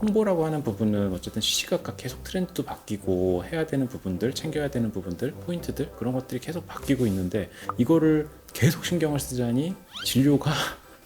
홍보라고 하는 부분은 어쨌든 시시각각 계속 트렌드도 바뀌고 해야 되는 부분들, 챙겨야 되는 부분들, 포인트들 그런 것들이 계속 바뀌고 있는데 이거를 계속 신경을 쓰자니 진료가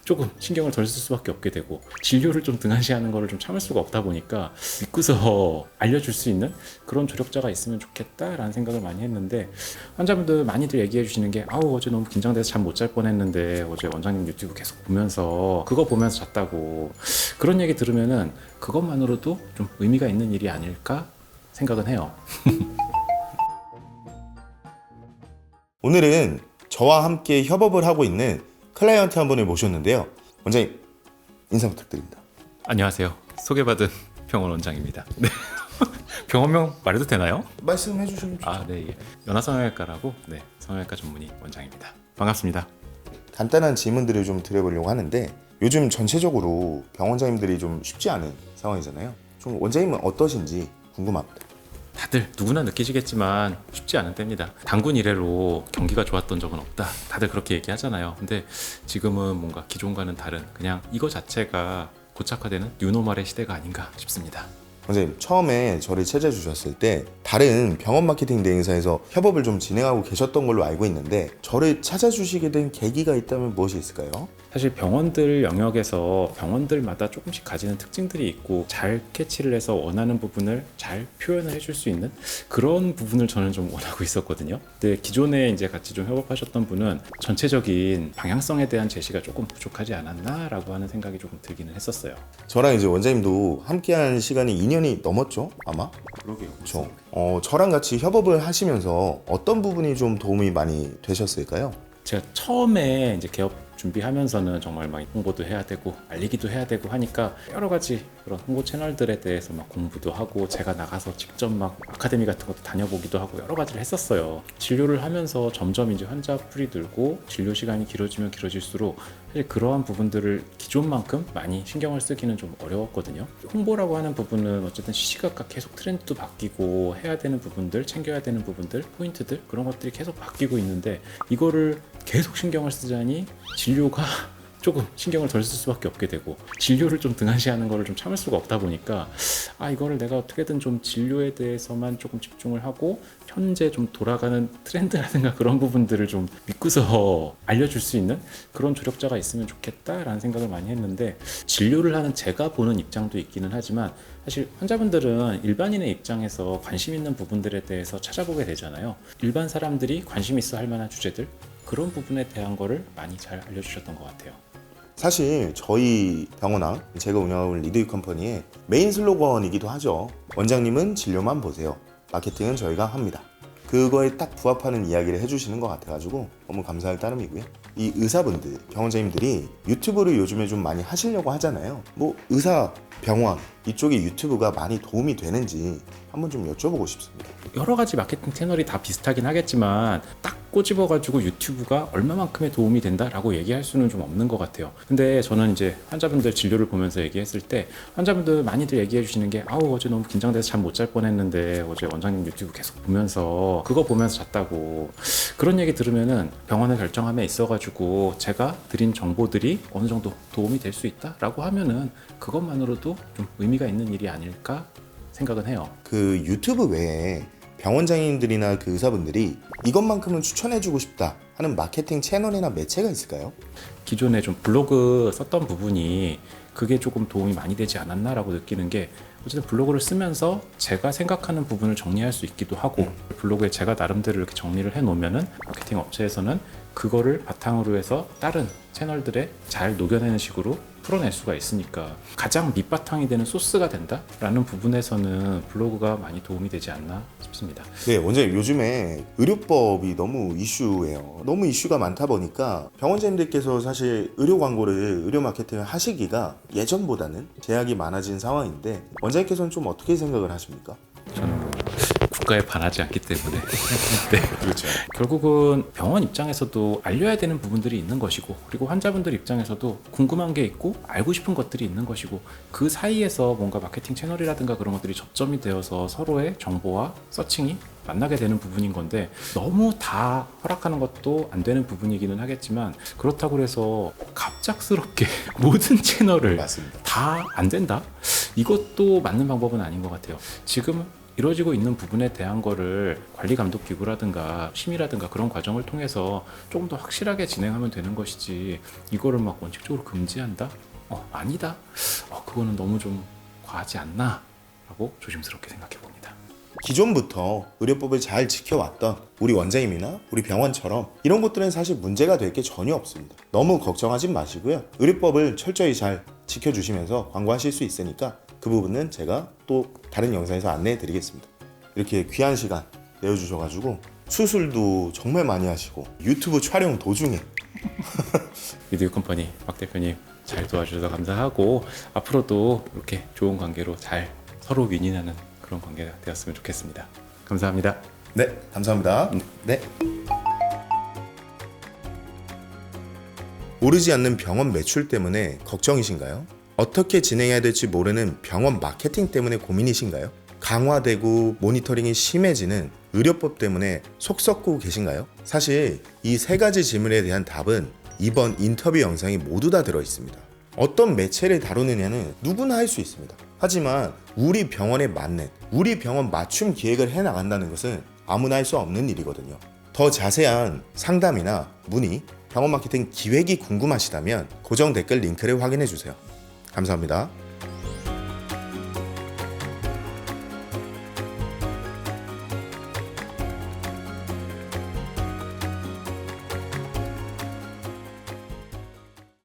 조금 신경을 덜 쓸 수밖에 없게 되고 진료를 좀 등한시하는 거를 좀 참을 수가 없다 보니까 믿고서 알려줄 수 있는 그런 조력자가 있으면 좋겠다라는 생각을 많이 했는데 환자분들 많이들 얘기해 주시는 게 아우 어제 너무 긴장돼서 잠 못 잘 뻔했는데 어제 원장님 유튜브 계속 보면서 그거 보면서 잤다고 그런 얘기 들으면은 그것만으로도 좀 의미가 있는 일이 아닐까 생각은 해요. 오늘은 저와 함께 협업을 하고 있는 클라이언트 한 분을 모셨는데요. 원장님 인사 부탁드립니다. 안녕하세요. 소개받은 병원 원장입니다. 네. 병원명 말해도 되나요? 말씀해 주시면 좋 아, 네. 예. 연화성형외과라고 네, 성형외과 전문의 원장입니다. 반갑습니다. 간단한 질문들을 좀 드려보려고 하는데 요즘 전체적으로 병원장님들이 좀 쉽지 않은 상황이잖아요. 좀 원장님은 어떠신지 궁금합니다. 다들 누구나 느끼시겠지만 쉽지 않은 때입니다. 단군 이래로 경기가 좋았던 적은 없다. 다들 그렇게 얘기하잖아요. 근데 지금은 뭔가 기존과는 다른 그냥 이거 자체가 고착화되는 뉴노멀의 시대가 아닌가 싶습니다. 원장님 처음에 저를 찾아주셨을 때 다른 병원 마케팅 대행사에서 협업을 좀 진행하고 계셨던 걸로 알고 있는데 저를 찾아주시게 된 계기가 있다면 무엇이 있을까요? 사실 병원들 영역에서 병원들마다 조금씩 가지는 특징들이 있고 잘 캐치를 해서 원하는 부분을 잘 표현을 해줄 수 있는 그런 부분을 저는 좀 원하고 있었거든요. 근데 기존에 이제 같이 좀 협업하셨던 분은 전체적인 방향성에 대한 제시가 조금 부족하지 않았나라고 하는 생각이 조금 들기는 했었어요. 저랑 이제 원장님도 함께한 시간이 2년이 넘었죠 아마? 그러게요. 그렇죠. 어, 저랑 같이 협업을 하시면서 어떤 부분이 좀 도움이 많이 되셨을까요? 제가 처음에 이제 개업 준비하면서는 정말 막 홍보도 해야 되고 알리기도 해야 되고 하니까 여러 가지 그런 홍보 채널들에 대해서 막 공부도 하고 제가 나가서 직접 막 아카데미 같은 것도 다녀보기도 하고 여러 가지를 했었어요. 진료를 하면서 점점 이제 환자 풀이 들고 진료 시간이 길어지면 길어질수록 사실 그러한 부분들을 기존만큼 많이 신경을 쓰기는 좀 어려웠거든요. 홍보라고 하는 부분은 어쨌든 시시각각 계속 트렌드도 바뀌고 해야 되는 부분들, 챙겨야 되는 부분들, 포인트들 그런 것들이 계속 바뀌고 있는데 이거를 계속 신경을 쓰자니 진료가 조금 신경을 덜 쓸 수밖에 없게 되고 진료를 좀 등한시하는 거를 좀 참을 수가 없다 보니까 아 이거를 내가 어떻게든 좀 진료에 대해서만 조금 집중을 하고 현재 좀 돌아가는 트렌드라든가 그런 부분들을 좀 믿고서 알려줄 수 있는 그런 조력자가 있으면 좋겠다라는 생각을 많이 했는데 진료를 하는 제가 보는 입장도 있기는 하지만 사실 환자분들은 일반인의 입장에서 관심 있는 부분들에 대해서 찾아보게 되잖아요. 일반 사람들이 관심 있어 할 만한 주제들 그런 부분에 대한 거를 많이 잘 알려주셨던 것 같아요. 사실 저희 병원왕 제가 운영하고 있는 리드유 컴퍼니의 메인 슬로건이기도 하죠. 원장님은 진료만 보세요. 마케팅은 저희가 합니다. 그거에 딱 부합하는 이야기를 해주시는 것 같아가지고 너무 감사할 따름이고요. 이 의사분들, 병원장님들이 유튜브를 요즘에 좀 많이 하시려고 하잖아요. 뭐 의사, 병원 이쪽에 유튜브가 많이 도움이 되는지 한번 좀 여쭤보고 싶습니다. 여러 가지 마케팅 채널이 다 비슷하긴 하겠지만 딱 꼬집어가지고 유튜브가 얼마만큼의 도움이 된다라고 얘기할 수는 좀 없는 것 같아요. 근데 저는 이제 환자분들 진료를 보면서 얘기했을 때 환자분들 많이들 얘기해 주시는 게 아우 어제 너무 긴장돼서 잠 못 잘 뻔했는데 어제 원장님 유튜브 계속 보면서 그거 보면서 잤다고 그런 얘기 들으면은 병원의 결정함에 있어가지고 제가 드린 정보들이 어느 정도 도움이 될 수 있다라고 하면은 그것만으로도 좀 의미가 있는 일이 아닐까 생각은 해요. 그 유튜브 외에 병원장님들이나 그 의사분들이 이것만큼은 추천해주고 싶다 하는 마케팅 채널이나 매체가 있을까요? 기존에 좀 블로그 썼던 부분이 그게 조금 도움이 많이 되지 않았나라고 느끼는 게 어쨌든 블로그를 쓰면서 제가 생각하는 부분을 정리할 수 있기도 하고 블로그에 제가 나름대로 이렇게 정리를 해 놓으면은 마케팅 업체에서는 그거를 바탕으로 해서 다른 채널들에 잘 녹여내는 식으로 풀어낼 수가 있으니까 가장 밑바탕이 되는 소스가 된다라는 부분에서는 블로그가 많이 도움이 되지 않나 싶습니다. 네, 원장님 요즘에 의료법이 너무 이슈예요. 너무 이슈가 많다 보니까 병원장님들께서 사실 의료 광고를 의료 마케팅을 하시기가 예전보다는 제약이 많아진 상황인데 원장님께서는 좀 어떻게 생각을 하십니까? 고가에 반하지 않기 때문에 네. 그렇죠. 결국은 병원 입장에서도 알려야 되는 부분들이 있는 것이고 그리고 환자분들 입장에서도 궁금한 게 있고 알고 싶은 것들이 있는 것이고 그 사이에서 뭔가 마케팅 채널이라든가 그런 것들이 접점이 되어서 서로의 정보와 서칭이 만나게 되는 부분인 건데 너무 다 허락하는 것도 안 되는 부분이기는 하겠지만 그렇다고 해서 갑작스럽게 모든 채널을. 다 안 된다? 이것도 맞는 방법은 아닌 것 같아요. 지금 이루어지고 있는 부분에 대한 거를 관리 감독 기구라든가 심의라든가 그런 과정을 통해서 조금 더 확실하게 진행하면 되는 것이지 이거를 막 원칙적으로 금지한다? 어, 아니다. 어, 그거는 너무 좀 과하지 않나? 라고 조심스럽게 생각해 봅니다. 기존부터 의료법을 잘 지켜왔던 우리 원장님이나 우리 병원처럼 이런 것들은 사실 문제가 될 게 전혀 없습니다. 너무 걱정하지 마시고요. 의료법을 철저히 잘 지켜주시면서 광고하실 수 있으니까 그 부분은 제가 또 다른 영상에서 안내해 드리겠습니다. 이렇게 귀한 시간 내어주셔가지고 수술도 정말 많이 하시고 유튜브 촬영 도중에 미디어 컴퍼니 박 대표님 잘 도와주셔서 감사하고 앞으로도 이렇게 좋은 관계로 잘 서로 윈윈하는 그런 관계가 되었으면 좋겠습니다. 감사합니다. 네 감사합니다. 네. 오르지 않는 병원 매출 때문에 걱정이신가요? 어떻게 진행해야 될지 모르는 병원 마케팅 때문에 고민이신가요? 강화되고 모니터링이 심해지는 의료법 때문에 속 썩고 계신가요? 사실 이 세 가지 질문에 대한 답은 이번 인터뷰 영상에 모두 다 들어 있습니다. 어떤 매체를 다루느냐는 누구나 할 수 있습니다. 하지만 우리 병원에 맞는 우리 병원 맞춤 기획을 해 나간다는 것은 아무나 할 수 없는 일이거든요. 더 자세한 상담이나 문의, 병원 마케팅 기획이 궁금하시다면 고정 댓글 링크를 확인해 주세요. 감사합니다.